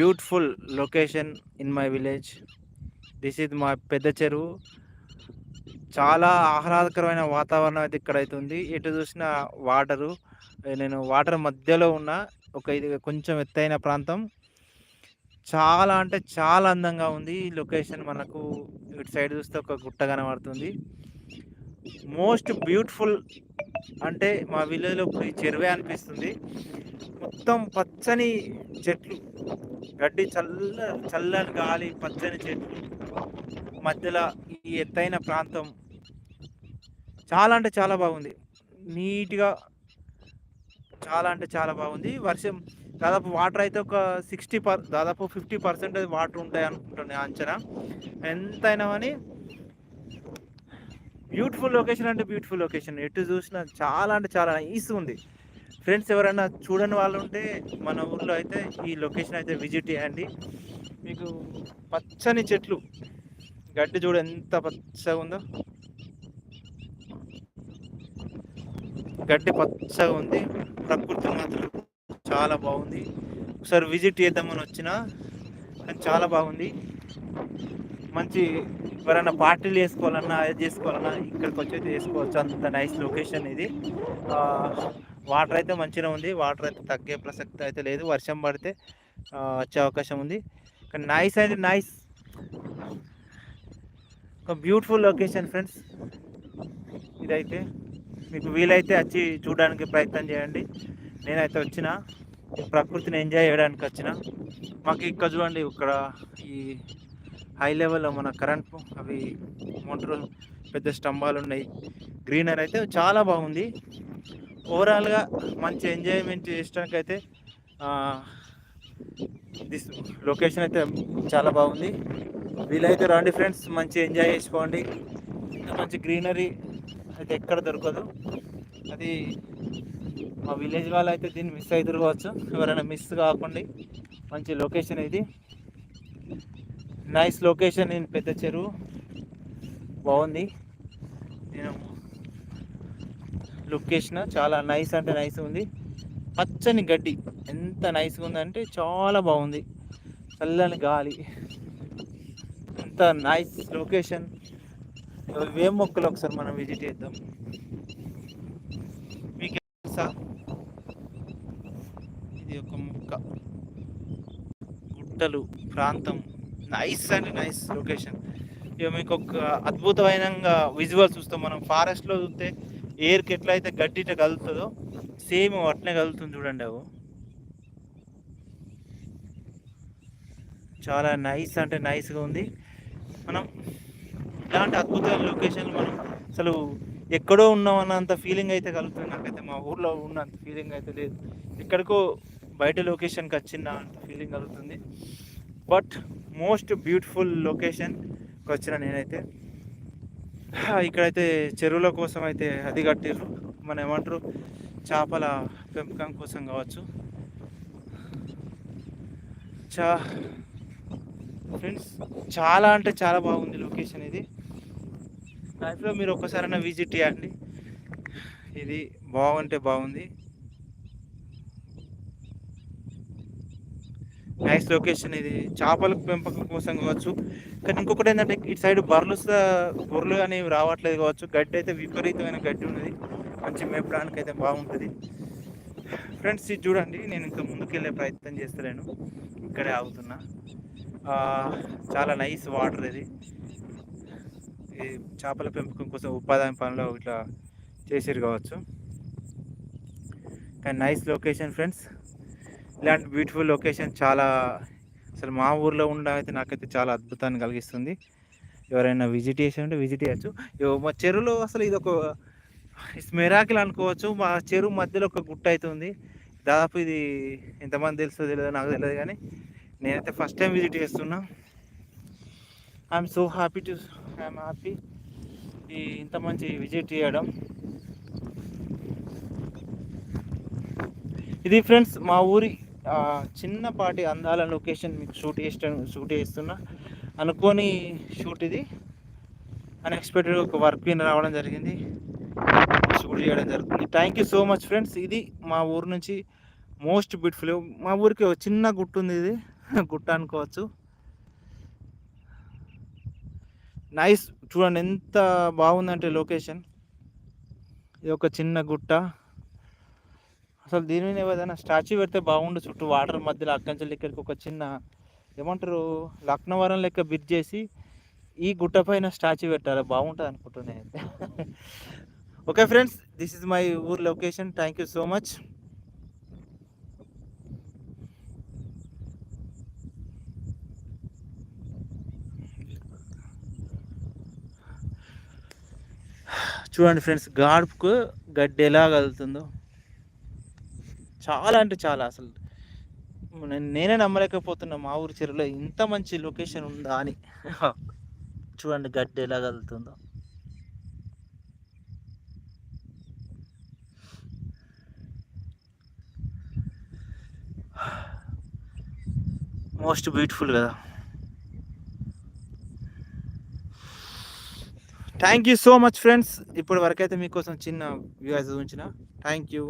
Beautiful location in my village this is మా పెద్ద చెరువు. చాలా ఆహ్లాదకరమైన వాతావరణం అయితే ఇక్కడ అయితే ఉంది ఎటు చూసిన వాటరు. నేను వాటర్ మధ్యలో ఉన్న ఒక ఇది కొంచెం ఎత్తైన ప్రాంతం. చాలా అంటే చాలా అందంగా ఉంది. ఈ లొకేషన్ మనకు ఇటు సైడ్ చూస్తే ఒక గుట్ట కనబడుతుంది. మోస్ట్ బ్యూటిఫుల్ అంటే మా విలేజ్లో ఇప్పుడు ఈ చెరువే అనిపిస్తుంది. మొత్తం పచ్చని చెట్లు. గడ్డి చల్ల చల్లని గాలి పచ్చని చెట్లు. మధ్యలో ఈ ఎత్తైన ప్రాంతం. చాలా అంటే చాలా బాగుంది. నీట్గా చాలా అంటే చాలా బాగుంది. వర్షం దాదాపు వాటర్ అయితే ఒక సిక్స్టీ పర్ దాదాపు ఫిఫ్టీ పర్సెంట్ వాటర్ ఉంటాయి అనుకుంటున్నాను అంచనా. ఎంతైనా కానీ బ్యూటిఫుల్ లొకేషన్ అంటే బ్యూటిఫుల్ లొకేషన్ ఎటు చూసినా చాలా అంటే చాలా నైస్ ఉంది. ఫ్రెండ్స్ ఎవరైనా చూడని వాళ్ళు ఉంటే మన ఊర్లో అయితే ఈ లొకేషన్ అయితే విజిట్ చేయండి. మీకు పచ్చని చెట్లు గడ్డి చూడు ఎంత పచ్చగా ఉందో. గడ్డి పచ్చగా ఉంది ప్రకృతి మాత్రం చాలా బాగుంది. ఒకసారి విజిట్ చేద్దామని వచ్చిన కానీ చాలా బాగుంది. మంచి ఎవరైనా పార్టీలు చేసుకోవాలన్నా అది చేసుకోవాలన్నా ఇక్కడికి వచ్చి అయితే చేసుకోవచ్చు. అంత నైస్ లొకేషన్ ఇది. వాటర్ అయితే మంచిగా ఉంది. వాటర్ అయితే తగ్గే ప్రసక్తి అయితే లేదు. వర్షం పడితే వచ్చే అవకాశం ఉంది. కానీ నైస్ అయితే నైస్ ఒక బ్యూటిఫుల్ లొకేషన్ ఫ్రెండ్స్ ఇదైతే మీకు వీలైతే వచ్చి చూడడానికి ప్రయత్నం చేయండి. నేనైతే వచ్చిన ప్రకృతిని ఎంజాయ్ చేయడానికి వచ్చిన. మాకు ఇక్కడ చూడండి ఇక్కడ ఈ హై లెవెల్లో మన కరెంట్ అవి మోటార్ పెద్ద స్తంభాలు ఉన్నాయి. గ్రీనరీ అయితే చాలా బాగుంది. ఓవరాల్గా మంచి ఎంజాయ్మెంట్ చేయడానికి అయితే దిస్ లొకేషన్ అయితే చాలా బాగుంది. వీలైతే రండి ఫ్రెండ్స్ మంచి ఎంజాయ్ చేసుకోండి. మంచి గ్రీనరీ అయితే ఎక్కడ దొరకదు. అది మా విలేజ్ వాళ్ళు అయితే దీన్ని మిస్ అవుతారు కావచ్చు ఎవరైనా మిస్ కాకుండా మంచి లొకేషన్ ఇది. నైస్ లొకేషన్ ఇన్ పెద్ద చెరువు. బాగుంది. నేను లొకేషన్ చాలా నైస్ అంటే నైస్ ఉంది. పచ్చని గడ్డి. ఎంత నైస్గా ఉందంటే చాలా బాగుంది. చల్లని గాలి. ఎంత నైస్ లొకేషన్. వేం మొక్కలు ఒకసారి మనం విజిట్ చేద్దాం. మీకు తెలుసా? ఇది ఒక మొక్క. గుట్టలు ప్రాంతం. Nice and nice location. ఇక మీకు ఒక అద్భుతమైన విజువల్స్ చూస్తాం మనం. ఫారెస్ట్లో చూస్తే ఎయిర్కి ఎట్లయితే గడ్డి ఇట్లా కదులుతుందో సేమ్ అట్లనే కదులుతుంది చూడండి అవు చాలా నైస్ అంటే నైస్గా ఉంది. మనం ఇలాంటి అద్భుతమైన లొకేషన్లు మనం అసలు ఎక్కడో ఉన్నాం అన్నంత ఫీలింగ్ అయితే కలుగుతుంది. నాకైతే మా ఊర్లో ఉన్నంత ఫీలింగ్ అయితే లేదు. ఎక్కడికో బయట లొకేషన్కి వచ్చిన అంత ఫీలింగ్ కలుగుతుంది. బట్ మోస్ట్ బ్యూటిఫుల్ లొకేషన్కి వచ్చిన నేనైతే ఇక్కడైతే చెరువుల కోసం అయితే అది కట్టిర్రు. మన ఏమంటారు? చేపల పెంపకం కోసం కావచ్చు. చా ఫ్రెండ్స్ చాలా అంటే చాలా బాగుంది లొకేషన్ ఇది. లైఫ్లో మీరు ఒక్కసారైనా విజిట్ చేయండి. ఇది బాగుంటే బాగుంది. నైస్ లొకేషన్ ఇది. చేపల పెంపకం కోసం కావచ్చు. కానీ ఇంకొకటి ఏంటంటే ఇటు సైడ్ బర్రెలు బొర్రెలు అనేవి రావట్లేదు కావచ్చు. గడ్డి అయితే విపరీతమైన గడ్డి ఉన్నది. మంచి మేపడానికి అయితే బాగుంటుంది. ఫ్రెండ్స్ ఇది చూడండి. నేను ఇంకా ముందుకెళ్ళే ప్రయత్నం చేస్తలేను. ఇక్కడే ఆగుతున్నా. చాలా నైస్ వాటర్ ఇది. ఈ చేపల పెంపకం కోసం ఉపాధి పనిలో ఇట్లా చేసారు కావచ్చు. కానీ నైస్ లొకేషన్ ఫ్రెండ్స్ ఇలాంటి బ్యూటిఫుల్ లొకేషన్ చాలా అసలు మా ఊర్లో ఉండ అయితే నాకైతే చాలా అద్భుతాన్ని కలిగిస్తుంది. ఎవరైనా విజిట్ చేసి ఉంటే విజిట్ చేయొచ్చు. ఇగో మా చెరువులో అసలు ఇది ఒక మెరాకిల్ అనుకోవచ్చు. మా చెరువు మధ్యలో ఒక గుట్ట అవుతుంది దాదాపు ఇది ఎంతమంది తెలుసో తెలియదు నాకు తెలియదు కానీ నేనైతే ఫస్ట్ టైం విజిట్ చేస్తున్నా. I'm so happy to I'm happy ఈ ఇంత మంచి విజిట్ చేయడం. ఇది ఫ్రెండ్స్ మా ఊరి చిన్నపాటి అందాల లొకేషన్ మీకు షూట్ చేస్తా షూట్ చేస్తున్నా. అనుకోని షూట్ ఇది. అన్ఎక్స్పెక్టెడ్ ఒక వర్క్ విన్ రావడం జరిగింది. షూట్ చేయడం జరుగుతుంది. Thank you so much friends ఇది మా ఊరు నుంచి మోస్ట్ బ్యూటిఫుల్ మా ఊరికి ఒక చిన్న గుట్టు ఉంది ఇది. గుట్ట అనుకోవచ్చు. నైస్ చూడండి ఎంత బాగుందంటే లొకేషన్ ఇది ఒక చిన్న గుట్ట. అసలు దీని మీద ఏదైనా స్టాచ్యూ పెడితే బాగుండు చుట్టూ వాటర్ మధ్యలో అక్కడి నుంచి ఇక్కడికి ఒక చిన్న ఏమంటారు లక్నవరం లెక్క బిడ్ చేసి ఈ గుట్ట పైన స్టాచ్యూ పెట్టాలి బాగుంటుంది అనుకుంటున్నాయి అయితే okay friends this is my ఊర్ location thank you so much చూడండి ఫ్రెండ్స్ గాడుపుకు గడ్డి ఎలా కదులుతుందో. చాలా అంటే చాలా అసలు. నేను- నేనే నమ్మలేకపోతున్నా మా ఊరి చెరువులో ఇంత మంచి లొకేషన్ ఉందా అని. చూడండి గడ్డి ఎలా కదులుతుందో. మోస్ట్ బ్యూటిఫుల్ కదా. Thank you so much friends ఇప్పటి వరకు అయితే మీకోసం చిన్న వ్యూ అయితే ఉంచిన థ్యాంక్ యూ